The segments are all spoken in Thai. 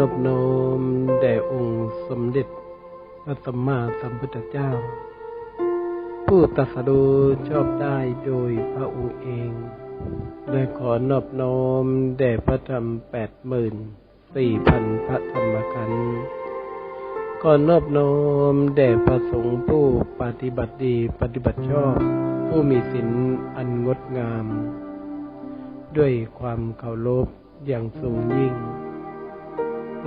นอบน้อมแด่องค์สมเด็จพระสัมมาสัมพุทธเจ้า ผู้ตรัสรู้ชอบได้โดยพระองค์เองและขอนอบน้อมแด่พระธรรมแปดหมื่นสี่พันพระธรรมขันธ์ขอนอบน้อมแด่พระสงฆ์ผู้ปฏิบัติดีปฏิบัติชอบ ผู้มีศีลอันงดงาม ด้วยความเคารพอย่างสูงยิ่ง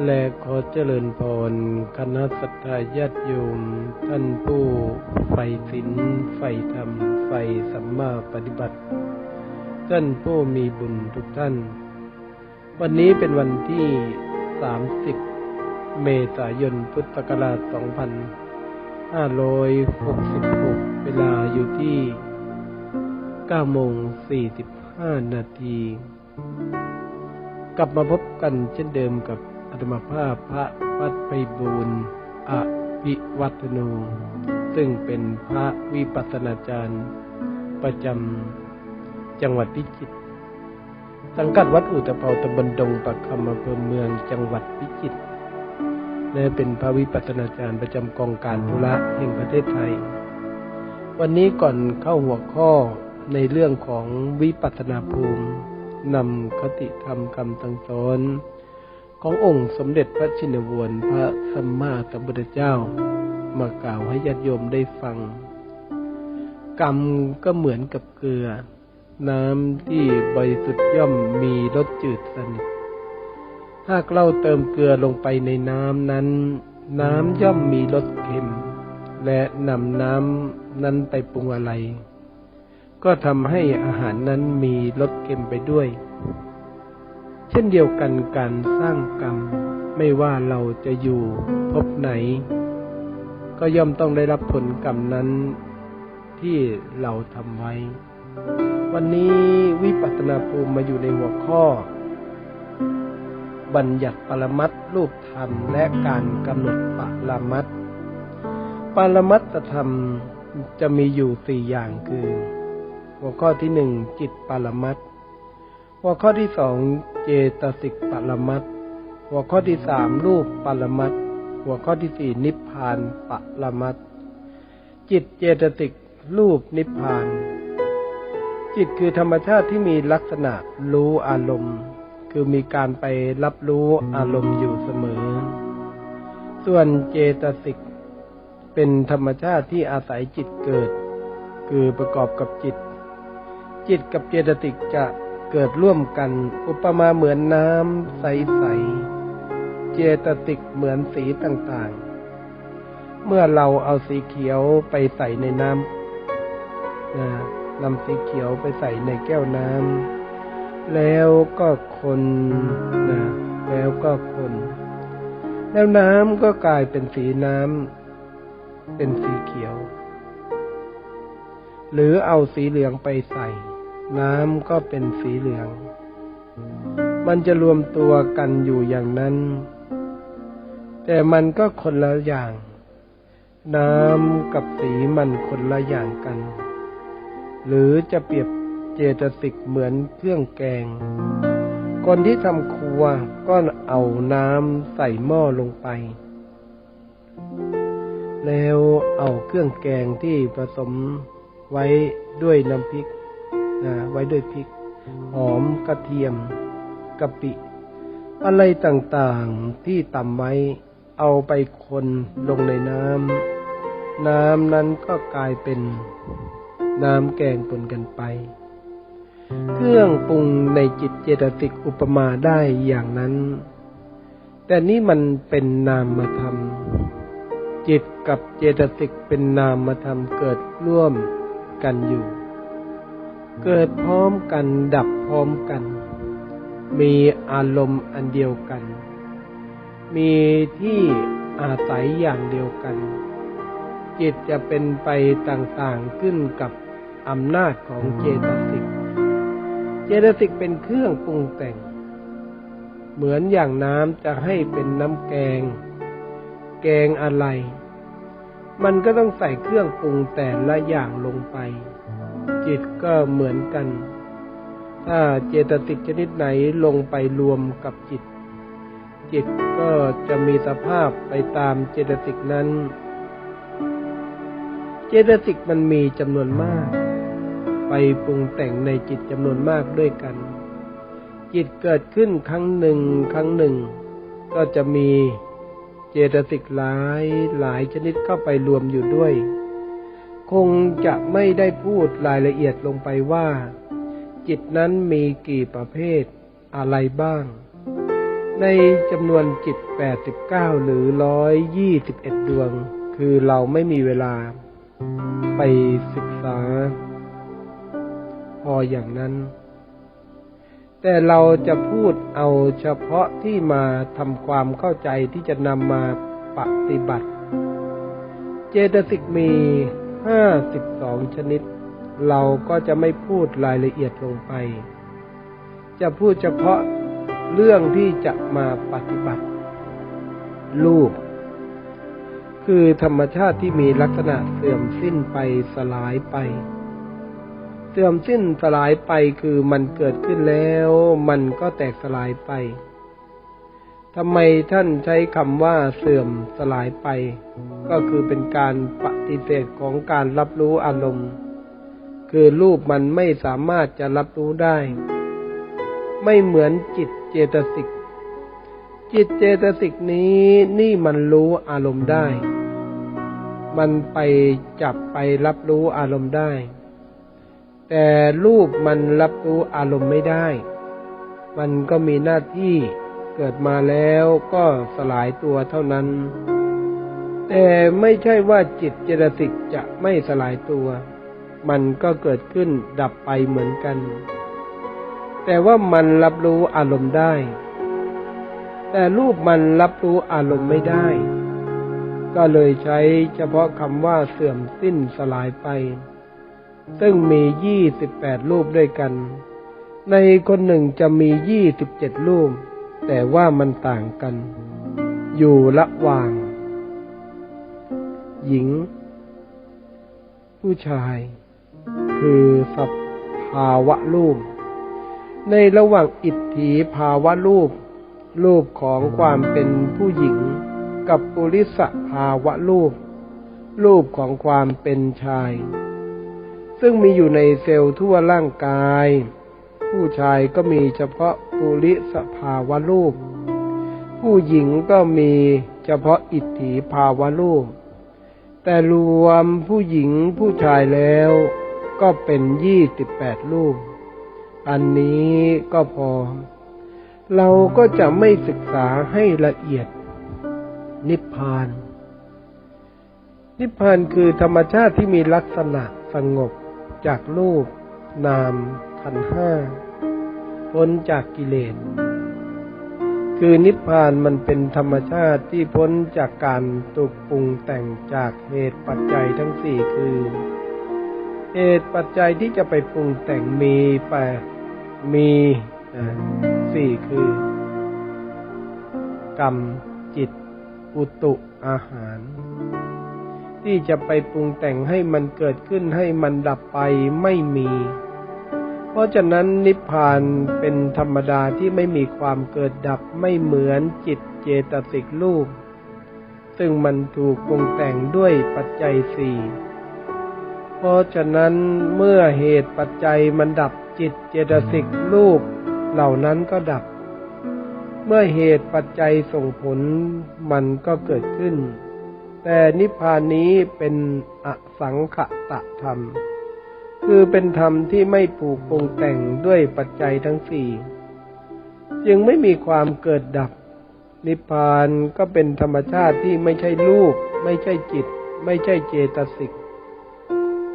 และขอเจริญพรคณะสัตยาญาติโยม ท่านผู้ใฝ่ศีลใฝ่ธรรมใฝ่สัมมาปฏิบัติ ท่านผู้มีบุญทุกท่าน วันนี้เป็นวันที่ 30 เมษายนพุทธศักราช 2566 เวลาอยู่ที่9โมง45 นาที กลับมาพบกันเช่นเดิมกับ อาตมาภาพพระวัดไพบูรณ์อภิวัตโน ซึ่งเป็นพระวิปัสสนาจารย์ ประจำจังหวัดพิจิตรสังกัดวัดอุตภเปาตำบลดงปักคำอำเภอเมืองจังหวัดพิจิตรและเป็นพระวิปัสสนาจารย์ประจำกองการธุระแห่งประเทศไทย วันนี้ก่อนเข้าหัวข้อในเรื่องของวิปัสสนาภูมินำคติธรรมคำสั่งสอน ขององค์สมเด็จพระชินวรพระสัมมาสัมพุทธเจ้ามากล่าวให้ญาติโยมได้ฟัง กรรมก็เหมือนกับเกลือ น้ำที่บริสุทธิ์ย่อมมีรสจืดสนิทหากเราเติมเกลือลงไปในน้ำนั้น น้ำย่อมมีรสเค็ม และนำน้ำนั้นไปปรุงอะไร ก็ทำให้อาหารนั้นมีรสเค็มไปด้วย เช่นเดียวกันการสร้างกรรม ไม่ว่าเราจะอยู่พบไหน ก็ย่อมต้องได้รับผลกรรมนั้นที่เราทำไว้ วันนี้วิปัสสนาภูมิมาอยู่ในหัวข้อ บัญญัติปรมัตรูปธรรมและการกำหนดปรมัตปรมัตธรรมจะมีอยู่สี่อย่างคือ หัวข้อที่หนึ่งจิตปรมัตหัวข้อที่สอง เจตสิกปรมัตถ์หัวข้อที่สามรูปปรมัตถ์หัวข้อที่สี่นิพพานปรมัตถ์จิตเจตสิกรูปนิพพาน จิตคือธรรมชาติที่มีลักษณะรู้อารมณ์ คือมีการไปรับรู้อารมณ์อยู่เสมอ ส่วนเจตสิกเป็นธรรมชาติที่อาศัยจิตเกิด คือประกอบกับจิต จิตกับเจตสิกจะ เกิดร่วมกัน อุปมาเหมือนน้ำใสๆ เจตสิกเหมือนสีต่างๆ เมื่อเราเอาสีเขียวไปใส่ในน้ำนะนำสีเขียวไปใส่ในแก้วน้ำแล้วก็คนนะแล้วก็คน แล้วน้ำก็กลายเป็นสีน้ำเป็นสีเขียว หรือเอาสีเหลืองไปใส่ น้ำก็เป็นสีเหลือง มันจะรวมตัวกันอยู่อย่างนั้น แต่มันก็คนละอย่าง น้ำกับสีมันคนละอย่างกัน หรือจะเปรียบเจตสิกเหมือนเครื่องแกง คนที่ทำครัวก็เอาน้ำใส่หม้อลงไป แล้วเอาเครื่องแกงที่ผสมไว้ด้วยน้ำพริก ไว้ด้วยพริก หอมกระเทียมกะปิ อะไรต่างๆที่ตำไว้ เอาไปคนลงในน้ำน้ำนั้นก็กลายเป็นน้ำแกงปนกันไป เครื่องปรุงในจิตเจตสิกอุปมาได้อย่างนั้น แต่นี่มันเป็นนามธรรมจิตกับเจตสิกเป็นนามธรรมเกิดร่วมกันอยู่ เกิดพร้อมกันดับพร้อมกัน มีอารมณ์อันเดียวกัน มีที่อาศัยอย่างเดียวกัน จิตจะเป็นไปต่างๆขึ้นกับอำนาจของเจตสิก เจตสิกเป็นเครื่องปรุงแต่ง เหมือนอย่างน้ำจะให้เป็นน้ำแกง แกงอะไร มันก็ต้องใส่เครื่องปรุงแต่ละอย่างลงไป จิตก็เหมือนกัน ถ้าเจตสิกชนิดไหนลงไปรวมกับจิต จิตก็จะมีสภาพไปตามเจตสิกนั้น เจตสิกมันมีจำนวนมาก ไปปรุงแต่งในจิตจำนวนมากด้วยกัน จิตเกิดขึ้นครั้งหนึ่งครั้งหนึ่ง ก็จะมีเจตสิกหลายหลายชนิดเข้าไปรวมอยู่ด้วย คงจะไม่ได้พูดรายละเอียดลงไปว่า จิตนั้นมีกี่ประเภทอะไรบ้าง ในจำนวนจิต 89 หรือ 121 ดวง คือเราไม่มีเวลา ไปศึกษา พออย่างนั้น แต่เราจะพูดเอาเฉพาะที่มาทำความเข้าใจที่จะนำมาปฏิบัติ เจตสิกมี 52ชนิด เราก็จะไม่พูดรายละเอียดลงไป จะพูดเฉพาะเรื่องที่จะมาปฏิบัติ รูป คือธรรมชาติที่มีลักษณะเสื่อมสิ้นไปสลายไป เสื่อมสิ้นสลายไปคือมันเกิดขึ้นแล้ว มันก็แตกสลายไป ทำไมท่านใช้คำว่าเสื่อมสลายไป ก็คือเป็นการปฏิเสธของการรับรู้อารมณ์ คือรูปมันไม่สามารถจะรับรู้ได้ ไม่เหมือนจิตเจตสิก จิตเจตสิกนี้นี่มันรู้อารมณ์ได้ มันไปจับไปรับรู้อารมณ์ได้ แต่รูปมันรับรู้อารมณ์ไม่ได้ มันก็มีหน้าที่ เกิดมาแล้วก็สลายตัวเท่านั้น แต่ไม่ใช่ว่าจิตเจตสิกจะไม่สลายตัว มันก็เกิดขึ้นดับไปเหมือนกัน แต่ว่ามันรับรู้อารมณ์ได้ แต่รูปมันรับรู้อารมณ์ไม่ได้ ก็เลยใช้เฉพาะคำว่าเสื่อมสิ้นสลายไป ซึ่งมียี่สิบแปดรูปด้วยกัน ในคนหนึ่งจะมียี่สิบเจ็ดรูป แต่ว่ามันต่างกัน อยู่ระหว่าง หญิง ผู้ชาย คือสภาวะรูป ในระหว่างอิทธิภาวะรูป รูปของความเป็นผู้หญิง กับปุริสภาวะรูป รูปของความเป็นชาย ซึ่งมีอยู่ในเซลล์ทั่วร่างกาย ผู้ชายก็มีเฉพาะ ปุริสภาวะรูป ผู้หญิงก็มีเฉพาะอิทธิภาวะรูป แต่รวมผู้หญิงผู้ชายแล้วก็เป็นยี่สิบแปดรูป อันนี้ก็พอ เราก็จะไม่ศึกษาให้ละเอียด นิพพาน นิพพานคือธรรมชาติที่มีลักษณะสงบจากรูป นามขันห้า พ้นจากกิเลส คือนิพพานมันเป็นธรรมชาติที่พ้นจากการตุกปรุงแต่งจากเหตุปัจจัยทั้งสี่คือ เหตุปัจจัยที่จะไปปรุงแต่งมีแปดมีอ่าสี่คือ กรรมจิตอุตุอาหาร ที่จะไปปรุงแต่งให้มันเกิดขึ้นให้มันดับไปไม่มี เพราะฉะนั้นนิพพานเป็นธรรมดาที่ไม่มีความเกิดดับไม่เหมือนจิตเจตสิกรูป ซึ่งมันถูกปรุงแต่งด้วยปัจจัยสี่เพราะฉะนั้นเมื่อเหตุปัจจัยมันดับจิตเจตสิกรูป เหล่านั้นก็ดับ เมื่อเหตุปัจจัยส่งผลมันก็เกิดขึ้น แต่นิพพานนี้เป็นอสังขตะธรรม คือเป็นธรรมที่ไม่ผูกปรุงแต่งด้วยปัจจัยทั้งสี่จึงไม่มีความเกิดดับ นิพพานก็เป็นธรรมชาติที่ไม่ใช่รูป ไม่ใช่จิต ไม่ใช่เจตสิก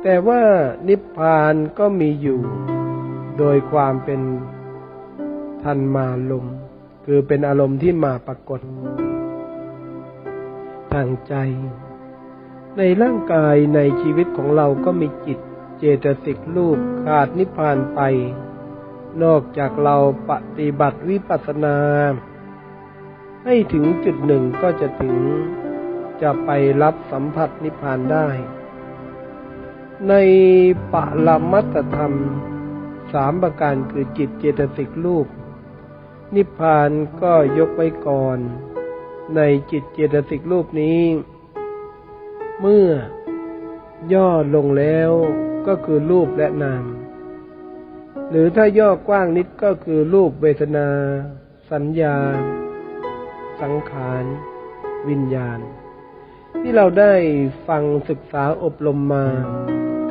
แต่ว่านิพพานก็มีอยู่ โดยความเป็นทันมาลมคือเป็นอารมณ์ที่มาปรากฏ ทางใจ ในร่างกายในชีวิตของเราก็มีจิต เจตสิกรูปขาดนิพพานไป นอกจากเราปฏิบัติวิปัสสนา ให้ถึงจุดหนึ่งก็จะถึงจะไปรับสัมผัสนิพพานได้ ในปะละมัตตธรรมสามประการคือจิตเจตสิกรูป นิพพานก็ยกไว้ก่อน ในจิตเจตสิกรูปนี้ เมื่อย่อลงแล้ว ก็คือรูปและนาม หรือถ้าย่อกว้างนิดก็คือรูปเวทนา สัญญา สังขาร วิญญาณ ที่เราได้ฟังศึกษาอบรมมา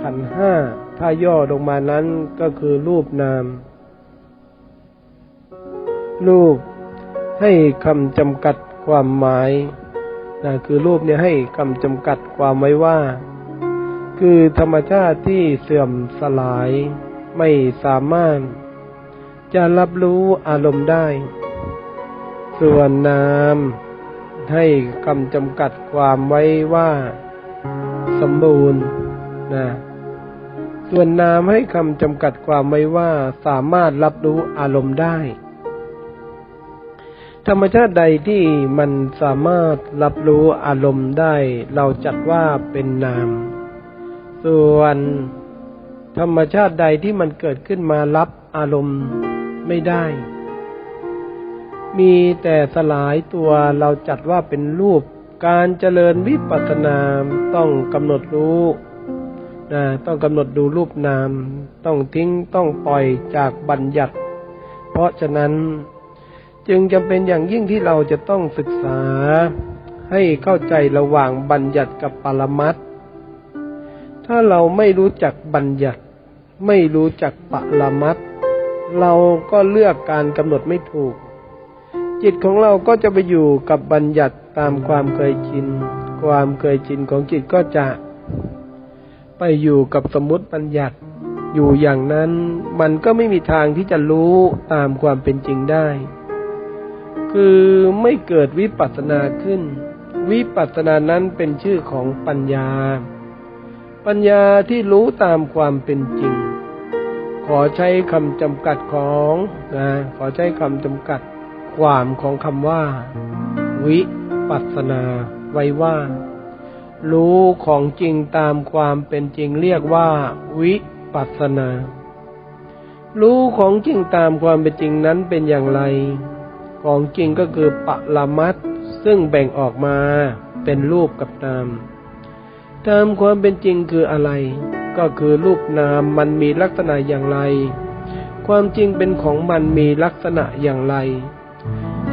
ขันห้าถ้าย่อลงมานั้นก็คือรูปนาม รูปให้คำจำกัดความหมายนะคือรูปเนี่ยให้คำจำกัดความไว้ว่า คือธรรมชาติที่เสื่อมสลายไม่สามารถ จะรับรู้อารมณ์ได้ ส่วนนามให้คำจำกัดความไว้ว่า สมบูรณ์นะส่วนนามให้คำจำกัดความไว้ว่าสามารถรับรู้อารมณ์ได้ ธรรมชาติใดที่มันสามารถรับรู้อารมณ์ได้ เราจัดว่าเป็นนาม ส่วน ธรรมชาติใดที่มันเกิดขึ้นมารับอารมณ์ไม่ได้ มีแต่สลายตัวเราจัดว่าเป็นรูป การเจริญวิปัสสนาต้องกำหนดรู้นะต้องกำหนดดูรูปนาม ต้องทิ้งต้องปล่อยจากบัญญัติ เพราะฉะนั้นจึงจำเป็นอย่างยิ่งที่เราจะต้องศึกษาให้เข้าใจระหว่างบัญญัติกับปรมัตถ์ ถ้าเราไม่รู้จักบัญญัติ ไม่รู้จักปรมัตเราก็เลือกการกำหนดไม่ถูก จิตของเราก็จะไปอยู่กับบัญญัติตามความเคยชิน ความเคยชินของจิตก็จะ ไปอยู่กับสมมติบัญญัติอยู่อย่างนั้นมันก็ไม่มีทางที่จะรู้ตามความเป็นจริงได้ คือไม่เกิดวิปัสสนาขึ้น วิปัสสนานั้นเป็นชื่อของปัญญา ปัญญาที่รู้ตามความเป็นจริง ขอใช้คำจำกัดของนะขอใช้คำจำกัดความของคำว่า วิปัสนาไว้ว่า รู้ของจริงตามความเป็นจริงเรียกว่า วิปัสนา รู้ของจริงตามความเป็นจริงนั้นเป็นอย่างไร ของจริงก็คือปรมัตซึ่งแบ่งออกมาเป็นรูปกับนาม ตามความเป็นจริงคืออะไร ก็คือรูปนามมันมีลักษณะอย่างไร ความจริงเป็นของมันมีลักษณะอย่างไร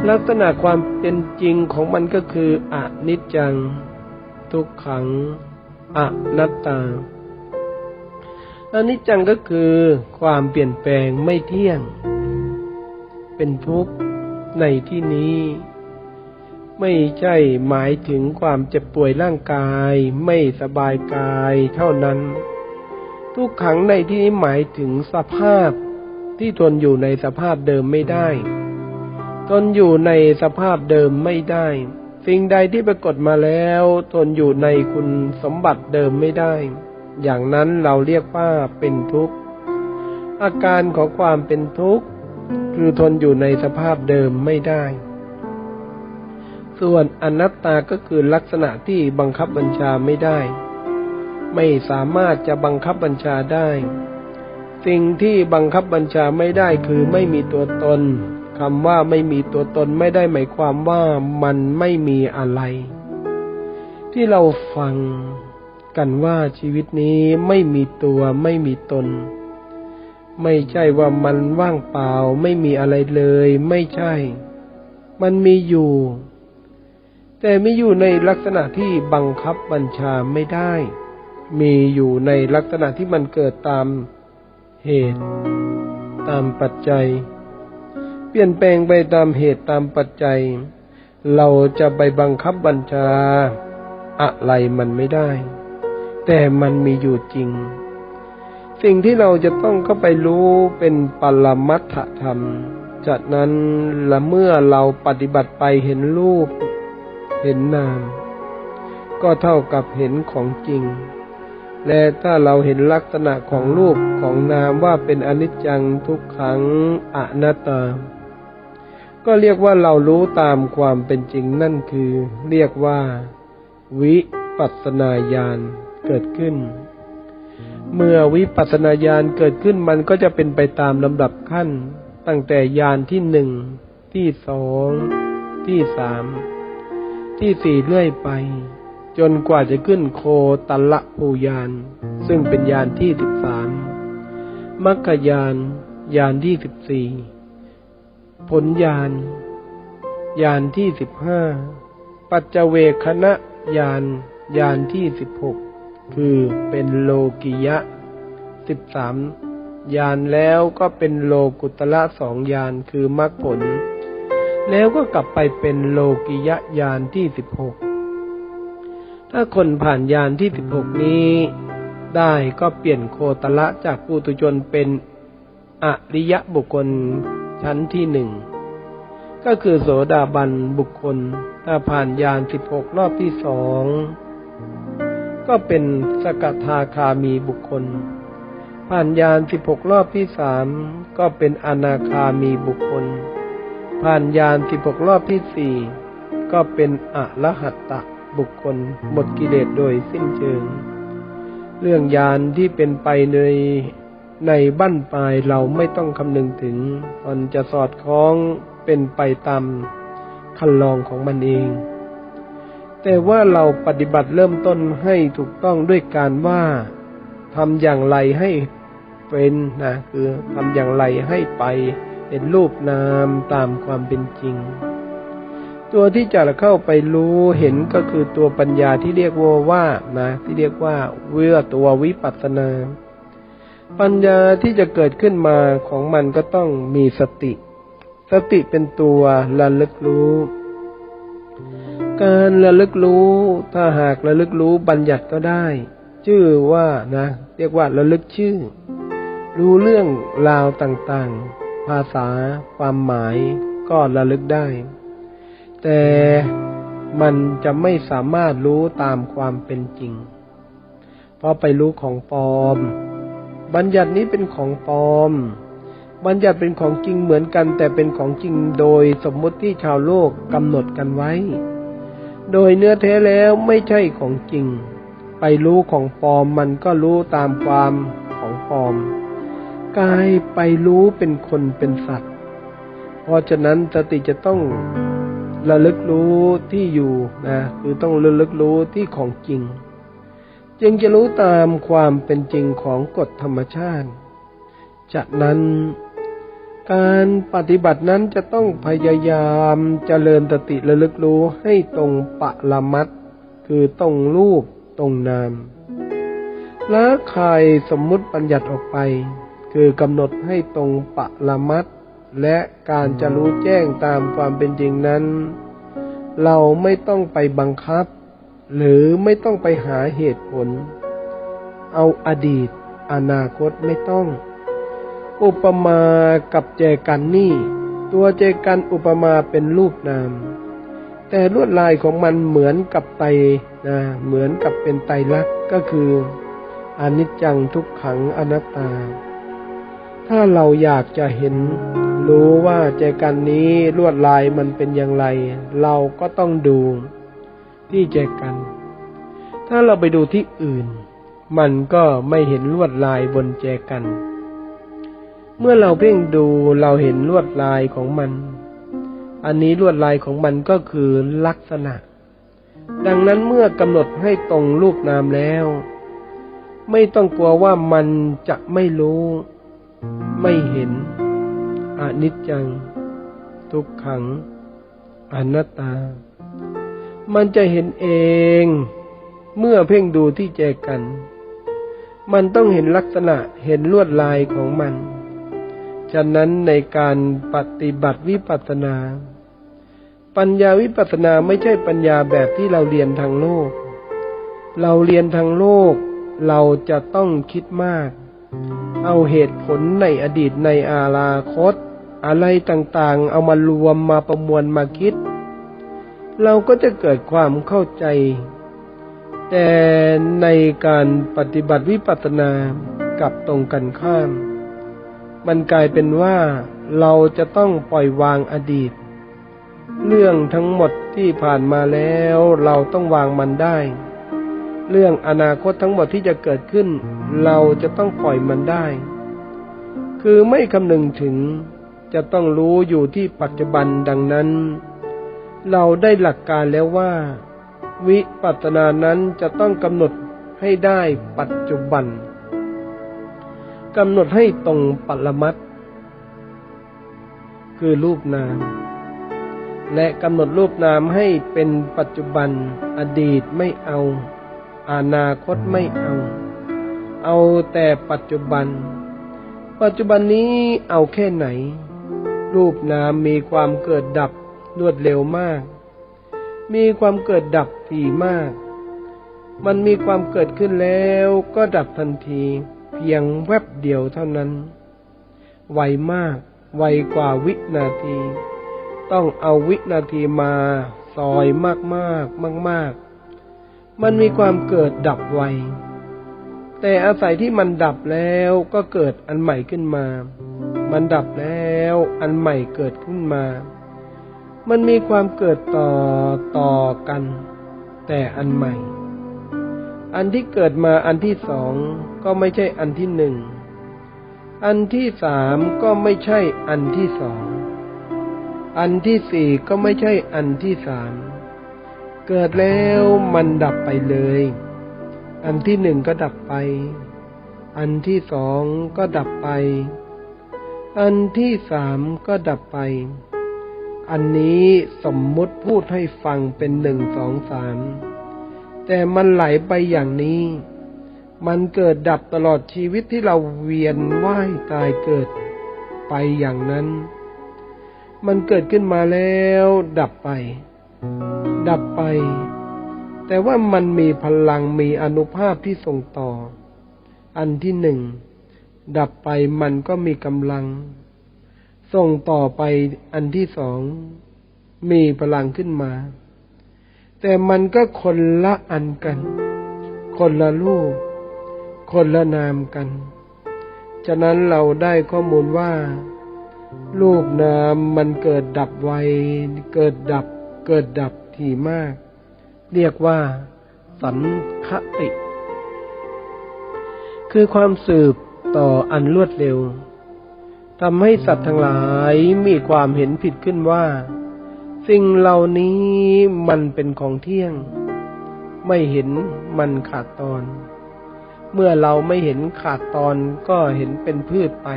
ลักษณะความเป็นจริงของมันก็คืออนิจจัง ทุกขัง อนัตตาอนิจจังก็คือความเปลี่ยนแปลงไม่เที่ยง เป็นทุกข์ในที่นี้ ไม่ใช่หมายถึงความเจ็บป่วยร่างกาย ไม่สบายกายเท่านั้น ทุกขังในที่นี้หมายถึงสภาพที่ทนอยู่ในสภาพเดิมไม่ได้ทนอยู่ในสภาพเดิมไม่ได้ สิ่งใดที่ปรากฏมาแล้วทนอยู่ในคุณสมบัติเดิมไม่ได้ อย่างนั้นเราเรียกว่าเป็นทุกข์ อาการของความเป็นทุกข์ คือทนอยู่ในสภาพเดิมไม่ได้ ส่วนอนัตตาก็คือลักษณะที่บังคับบัญชาไม่ได้ ไม่สามารถจะบังคับบัญชาได้ สิ่งที่บังคับบัญชาไม่ได้คือไม่มีตัวตนคำว่าไม่มีตัวตนไม่ได้หมายความว่ามันไม่มีอะไร ที่เราฟังกันว่าชีวิตนี้ไม่มีตัวไม่มีตน ไม่ใช่ว่ามันว่างเปล่าไม่มีอะไรเลย ไม่ใช่ มันมีอยู่ แต่ไม่อยู่ในลักษณะที่บังคับบัญชาไม่ได้ มีอยู่ในลักษณะที่มันเกิดตามเหตุ ตามปัจจัย เปลี่ยนแปลงไปตามเหตุตามปัจจัย เราจะไปบังคับบัญชา อะไรมันไม่ได้ แต่มันมีอยู่จริง สิ่งที่เราจะต้องเข้าไปรู้เป็นปรมัตถธรรมจากนั้นละเมื่อเราปฏิบัติไปเห็นรูป เห็นนาม ก็เท่ากับเห็นของจริง และถ้าเราเห็นลักษณะของรูปของนามว่าเป็นอนิจจังทุกขังอนัตตา ก็เรียกว่าเรารู้ตามความเป็นจริงนั่นคือ เรียกว่า วิปัสนาญาณเกิดขึ้น เมื่อวิปัสนาญาณเกิดขึ้นมันก็จะเป็นไปตามลำดับขั้น ตั้งแต่ญาณที่หนึ่งที่สองที่สาม ที่สี่เรื่อยไป จนกว่าจะขึ้นโคตัลละภูยาน ซึ่งเป็นยานที่สิบสามมัคคยานยานที่สิบสี่ผลยาน ยานที่สิบห้าปัจเจเวคณะยานยานที่สิบหกคือเป็นโลกิยะสิบสามยานแล้วก็เป็นโลกุตละสองยานคือมรรคผล แล้วก็กลับไปเป็นโลกิยะยานที่สิบหก ถ้าคนผ่านยานที่สิบหกนี้ได้ก็เปลี่ยนโคตละจากปุตุชนเป็นอริยะบุคคลชั้นที่หนึ่ง ก็คือโสดาบันบุคคล ถ้าผ่านยานสิบหกรอบที่สอง ก็เป็นสกทาคามีบุคคล ผ่านยานสิบหกรอบที่สามก็เป็นอนาคามีบุคคล ผ่านยานสิบหกรอบที่สี่ก็เป็นอรหัตตะบุคคลหมดกิเลสโดยสิ้นเชิง เรื่องยานที่เป็นไปในในบั้นปลายเราไม่ต้องคำนึงถึง มันจะสอดคล้องเป็นไปตามคันลองของมันเอง แต่ว่าเราปฏิบัติเริ่มต้นให้ถูกต้องด้วยการว่าทำอย่างไรให้เป็นนะคือทำอย่างไรให้ไป เห็นรูปนามตามความเป็นจริง ตัวที่จะเข้าไปรู้เห็นก็คือตัวปัญญาที่เรียกว่าว่านะ ที่เรียกว่าเวอตัววิปัสสนา ปัญญาที่จะเกิดขึ้นมาของมันก็ต้องมีสติ สติเป็นตัวระลึกรู้การระลึกรู้ ถ้าหากระลึกรู้บัญญัติก็ได้ ชื่อว่านะ เรียกว่าระลึกชื่อ รู้เรื่องราวต่างๆ ภาษา ความหมายก็ระลึกได้ แต่มันจะไม่สามารถรู้ตามความเป็นจริง เพราะไปรู้ของปลอม บัญญัตินี้เป็นของปลอม บัญญัติเป็นของจริงเหมือนกัน แต่เป็นของจริงโดยสมมติที่ชาวโลกกำหนดกันไว้ โดยเนื้อแท้แล้วไม่ใช่ของจริง ไปรู้ของปลอมมันก็รู้ตามความของปลอม กายไปรู้เป็นคนเป็นสัตว์ เพราะฉะนั้นสติจะต้องระลึกรู้ที่อยู่นะคือต้องระลึกรู้ที่ของจริง จึงจะรู้ตามความเป็นจริงของกฎธรรมชาติ จากนั้น การปฏิบัตินั้นจะต้องพยายามเจริญสติระลึกรู้ให้ตรงปะละมัดคือตรงรูปตรงนามละคายสมมุติบัญญัติออกไป คือกำหนดให้ตรงปะละมัดและการจะรู้แจ้งตามความเป็นจริงนั้น เราไม่ต้องไปบังคับ หรือไม่ต้องไปหาเหตุผล เอาอดีต อนาคตไม่ต้อง อุปมากับแจกันนี่ ตัวแจกันอุปมาเป็นรูปนาม แต่ลวดลายของมันเหมือนกับไตนะเหมือนกับเป็นไตรลักษณ์ก็คืออนิจจังทุกขังอนัตตา ถ้าเราอยากจะเห็น รู้ว่าแจกันนี้ลวดลายมันเป็นอย่างไร เราก็ต้องดูที่แจกัน ถ้าเราไปดูที่อื่น มันก็ไม่เห็นลวดลายบนแจกัน เมื่อเราเพ่งดูเราเห็นลวดลายของมัน อันนี้ลวดลายของมันก็คือลักษณะ ดังนั้นเมื่อกำหนดให้ตรงรูปนามแล้ว ไม่ต้องกลัวว่ามันจะไม่รู้ ไม่เห็นอนิจจัง ทุกขัง อนัตตา มันจะเห็นเอง เมื่อเพ่งดูที่แจกัน มันต้องเห็นลักษณะเห็นลวดลายของมัน ฉะนั้นในการปฏิบัติวิปัสสนา ปัญญาวิปัสสนาไม่ใช่ปัญญาแบบที่เราเรียนทางโลก เราเรียนทางโลก เราจะต้องคิดมาก เอาเหตุผลในอดีตในอาลาคต อะไรต่างๆ เอามารวมมาประมวลมาคิด เราก็จะเกิดความเข้าใจ แต่ในการปฏิบัติวิปัสสนากับตรงกันข้าม มันกลายเป็นว่าเราจะต้องปล่อยวางอดีต เรื่องทั้งหมดที่ผ่านมาแล้วเราต้องวางมันได้ เรื่องอนาคตทั้งหมดที่จะเกิดขึ้น เราจะต้องปล่อยมันได้ คือไม่คำนึงถึงจะต้องรู้อยู่ที่ปัจจุบันดังนั้น เราได้หลักการแล้วว่า วิปัสสนานั้นจะต้องกำหนดให้ได้ปัจจุบันกำหนดให้ตรงปรมัตคือรูปนาม และกำหนดรูปนามให้เป็นปัจจุบันอดีตไม่เอา อนาคตไม่เอา เอาแต่ปัจจุบัน ปัจจุบันนี้เอาแค่ไหน รูปนามมีความเกิดดับรวดเร็วมาก มีความเกิดดับถี่มาก มันมีความเกิดขึ้นแล้วก็ดับทันที เพียงแวบเดียวเท่านั้น ไวมาก ไวกว่าวินาที ต้องเอาวินาทีมาซอยมากมากมากมากๆ มันมีความเกิดดับไว แต่อาศัยที่มันดับแล้วก็เกิดอันใหม่ขึ้นมา มันดับแล้วอันใหม่เกิดขึ้นมา มันมีความเกิดต่อต่อกัน แต่อันใหม่ อันที่เกิดมาอันที่สองก็ไม่ใช่อันที่หนึ่ง อันที่สามก็ไม่ใช่อันที่สอง อันที่สี่ก็ไม่ใช่อันที่สาม เกิดแล้วมันดับไปเลย อันที่หนึ่งก็ดับไป อันที่สองก็ดับไป อันที่สามก็ดับไป อันนี้สมมุติพูดให้ฟังเป็นหนึ่งสองสาม แต่มันไหลไปอย่างนี้ มันเกิดดับตลอดชีวิตที่เราเวียนว่ายตายเกิดไปอย่างนั้น มันเกิดขึ้นมาแล้วดับไป ดับไป แต่ว่ามันมีพลังมีอนุภาพที่ส่งต่อ อันที่หนึ่ง ดับไปมันก็มีกำลัง ส่งต่อไปอันที่สอง มีพลังขึ้นมา แต่มันก็คนละอันกัน คนละรูป คนละนามกัน ฉะนั้นเราได้ข้อมูลว่ารูปนามมันเกิดดับไว เกิดดับ เกิดดับถี่มาก เรียกว่า สันคติ คือความสืบต่ออันรวดเร็วทำให้สัตว์ทั้งหลายมีความเห็นผิดขึ้นว่า สิ่งเหล่านี้มันเป็นของเที่ยง ไม่เห็นมันขาดตอน เมื่อเราไม่เห็นขาดตอนก็เห็นเป็นพืชไป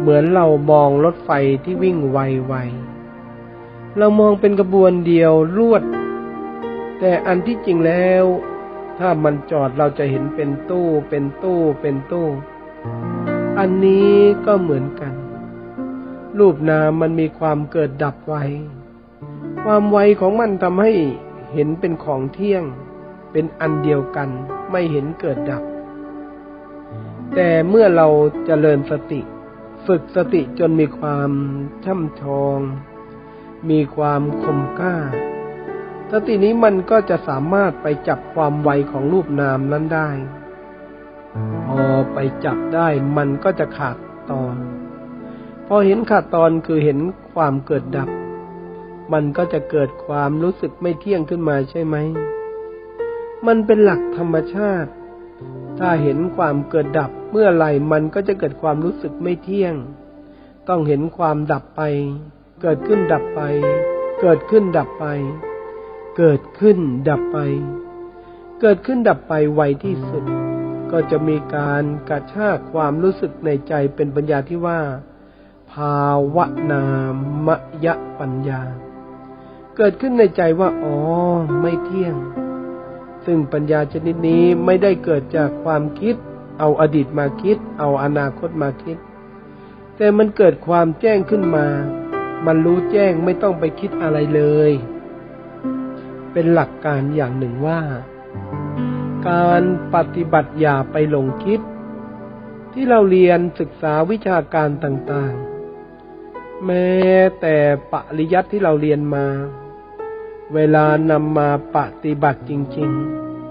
เหมือนเรามองรถไฟที่วิ่งไว เรามองเป็นกระบวนเดียวรวด แต่อันที่จริงแล้ว ถ้ามันจอดเราจะเห็นเป็นตู้เป็นตู้เป็นตู้ อันนี้ก็เหมือนกัน รูปนามมันมีความเกิดดับไว ความไวของมันทำให้เห็นเป็นของเที่ยง เป็นอันเดียวกัน ไม่เห็นเกิดดับ แต่เมื่อเราจเจริญสติ ฝึกสติจนมีความช่ำชอง มีความคมกล้าสตินี้มันก็จะสามารถไปจับความไวของรูปนามนั้นได้ พอไปจับได้มันก็จะขาดตอน พอเห็นขาดตอนคือเห็นความเกิดดับ มันก็จะเกิดความรู้สึกไม่เที่ยงขึ้นมาใช่ไหม มันเป็นหลักธรรมชาติ ถ้าเห็นความเกิดดับเมื่อไหร่มันก็จะเกิดความรู้สึกไม่เที่ยง ต้องเห็นความดับไป เกิดขึ้นดับไป เกิดขึ้นดับไป เกิดขึ้นดับไป เกิดขึ้นดับไปไวที่สุด ก็จะมีการกระชากความรู้สึกในใจเป็นปัญญาที่ว่า ภาวะนามยะปัญญา เกิดขึ้นในใจว่า อ๋อ ไม่เที่ยง ซึ่งปัญญาชนิดนี้ไม่ได้เกิดจากความคิด เอาอดีตมาคิด เอาอนาคตมาคิด แต่มันเกิดความแจ้งขึ้นมา มันรู้แจ้งไม่ต้องไปคิดอะไรเลย เป็นหลักการอย่างหนึ่งว่า การปฏิบัติอย่าไปหลงคิด ที่เราเรียนศึกษาวิชาการต่างๆ แม้แต่ปริยัติที่เราเรียนมา เวลานำมาปฏิบัติจริง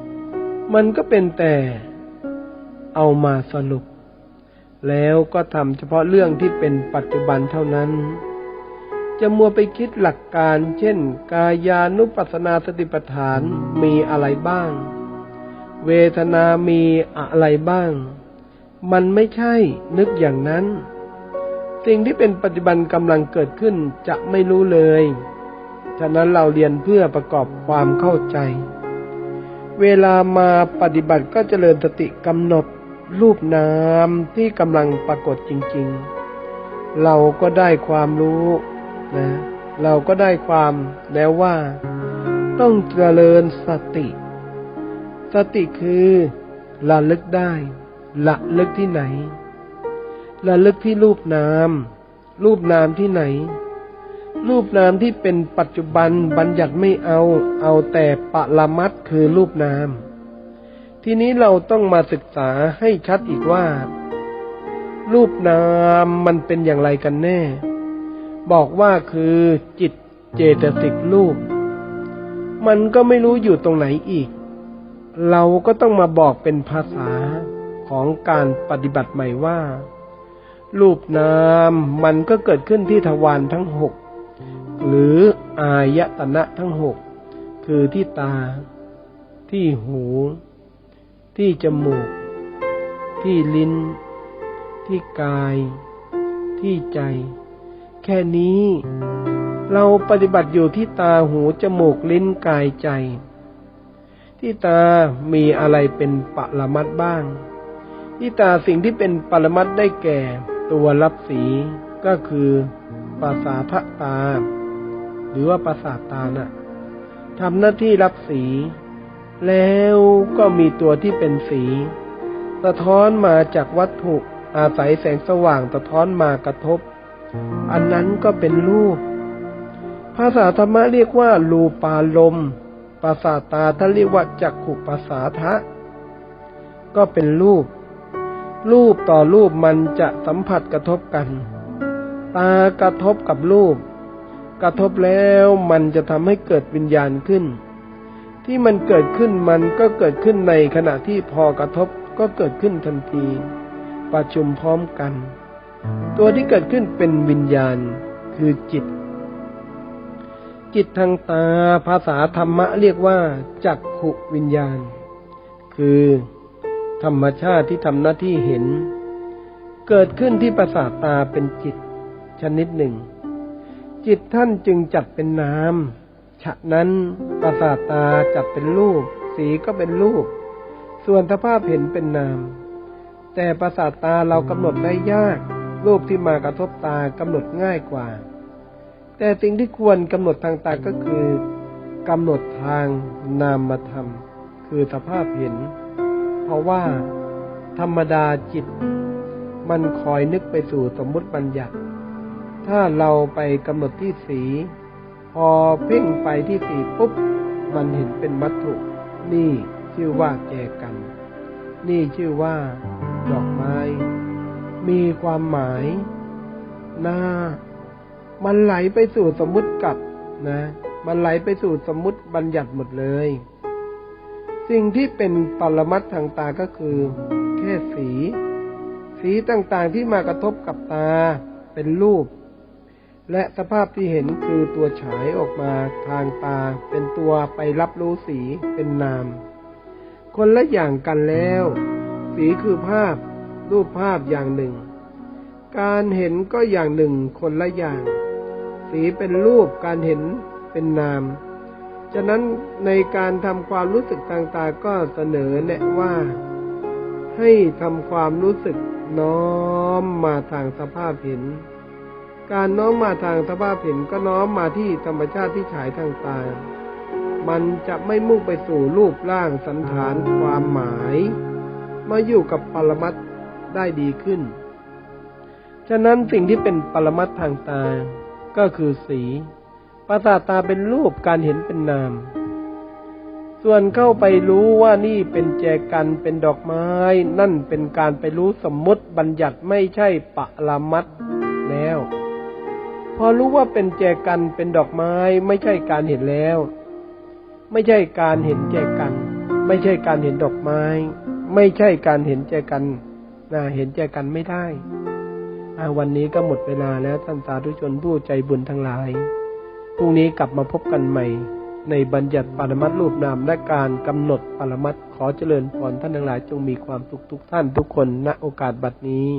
ๆ มันก็เป็นแต่เอามาสรุปแล้วก็ทำเฉพาะเรื่องที่เป็นปัจจุบันเท่านั้น จะมัวไปคิดหลักการ เช่น กายานุปัสนาสติปัฏฐานมีอะไรบ้าง เวทนามีอะไรบ้าง มันไม่ใช่นึกอย่างนั้น สิ่งที่เป็นปัจจุบันกำลังเกิดขึ้นจะไม่รู้เลย ฉะนั้นเราเรียนเพื่อประกอบความเข้าใจ เวลามาปฏิบัติก็เจริญสติกำหนดรูปนามที่กำลังปรากฏจริง ๆ เราก็ได้ความรู้ นะเราก็ได้ความแล้วว่า ต้องเจริญสติ สติคือระลึกได้ระลึกที่ไหนระลึกที่รูปนาม รูปนามที่ไหน รูปนามที่เป็นปัจจุบันบัญญัติไม่เอา เอาแต่ปะละมัดคือรูปนาม ทีนี้เราต้องมาศึกษาให้ชัดอีกว่า รูปนามมันเป็นอย่างไรกันแน่ บอกว่าคือจิตเจตสิกรูป มันก็ไม่รู้อยู่ตรงไหนอีก เราก็ต้องมาบอกเป็นภาษาของการปฏิบัติใหม่ว่า รูปนามมันก็เกิดขึ้นที่ทวารทั้งหกหรืออายตนะทั้งหกคือที่ตา ที่หู ที่จมูก ที่ลิ้น ที่กาย ที่ใจ แค่นี้ เราปฏิบัติอยู่ที่ตาหูจมูกลิ้นกายใจ ที่ตามีอะไรเป็นปรมัดบ้าง ที่ตาสิ่งที่เป็นปรมัดได้แก่ ตัวรับสีก็คือภาษาทะตา หรือว่าประสาทตาน่ะทำหน้าที่รับสี แล้วก็มีตัวที่เป็นสี สะท้อนมาจากวัตถุอาศัยแสงสว่างสะท้อนมากระทบ อันนั้นก็เป็นรูป ภาษาธรรมะเรียกว่ารูปารมภาษาตาท่านเรียกว่าจักขุภาษาทะ ก็เป็นรูป รูปต่อรูปมันจะสัมผัสกระทบกัน ตากระทบกับรูป กระทบแล้วมันจะทำให้เกิดวิญญาณขึ้น ที่มันเกิดขึ้นมันก็เกิดขึ้นในขณะที่พอกระทบก็เกิดขึ้นทันที ประชุมพร้อมกัน ตัวที่เกิดขึ้นเป็นวิญญาณคือจิต จิตทางตาภาษาธรรมะเรียกว่า จักขุวิญญาณ คือธรรมชาติที่ทำหน้าที่เห็น เกิดขึ้นที่ประสาทตาเป็นจิต ชนิดหนึ่ง จิตท่านจึงจัดเป็นนามฉะนั้นประสาทตาจัดเป็นรูป สีก็เป็นรูป ส่วนสภาพเห็นเป็นนาม แต่ประสาทตาเรากำหนดได้ยาก รูปที่มากระทบตากำหนดง่ายกว่า แต่สิ่งที่ควรกำหนดทางตาก็คือกำหนดทางนามธรรมคือสภาพเห็น เพราะว่าธรรมดาจิต มันคอยนึกไปสู่สมมุติบัญญัติ ถ้าเราไปกำหนดที่สี พอเพ่งไปที่สีปุ๊บ มันเห็นเป็นวัตถุ นี่ชื่อว่าแจกัน นี่ชื่อว่า ดอกไม้ มีความหมายหน้ามันไหลไปสู่สมมุติกับนะ มันไหลไปสู่สมมุติบัญญัติหมดเลย สิ่งที่เป็นปรมัตทางตาก็คือ แค่สี สีต่างๆที่มากระทบกับตาเป็นรูป และสภาพที่เห็นคือตัวฉายออกมาทางตา เป็นตัวไปรับรู้สีเป็นนาม คนละอย่างกันแล้ว สีคือภาพ รูปภาพอย่างหนึ่ง การเห็นก็อย่างหนึ่งคนละอย่าง สีเป็นรูปการเห็นเป็นนาม ฉะนั้นในการทำความรู้สึกต่างๆก็เสนอแนะว่า ให้ทำความรู้สึกน้อมมาทางสภาพเห็น การน้อมมาทางสภาพเห็นก็น้อมมาที่ธรรมชาติที่ฉายทางตา มันจะไม่มุ่งไปสู่รูปร่างสันฐานความหมาย มาอยู่กับปรมัตถ ได้ดีขึ้น ฉะนั้นสิ่งที่เป็นปรมัตทางตา ก็คือสีประสาทตาเป็นรูปการเห็นเป็นนาม ส่วนเข้าไปรู้ว่านี่เป็นแจกันเป็นดอกไม้ นั่นเป็นการไปรู้สมมติบัญญัติไม่ใช่ปะละมัดแล้ว พอรู้ว่าเป็นแจกันเป็นดอกไม้ ไม่ใช่การเห็นแล้ว ไม่ใช่การเห็นแจกัน ไม่ใช่การเห็นดอกไม้ ไม่ใช่การเห็นแจกัน นะเห็นใจกันไม่ได้วันนี้ก็หมดเวลาแล้วท่านสาธุชนผู้ใจบุญทั้งหลาย พรุ่งนี้กลับมาพบกันใหม่ ในบัญญัติปรมัตรูปนามและการกำหนดปรมัตขอเจริญพรท่านทั้งหลายจงมีความสุขทุกท่านทุกคนณโอกาสบัดนี้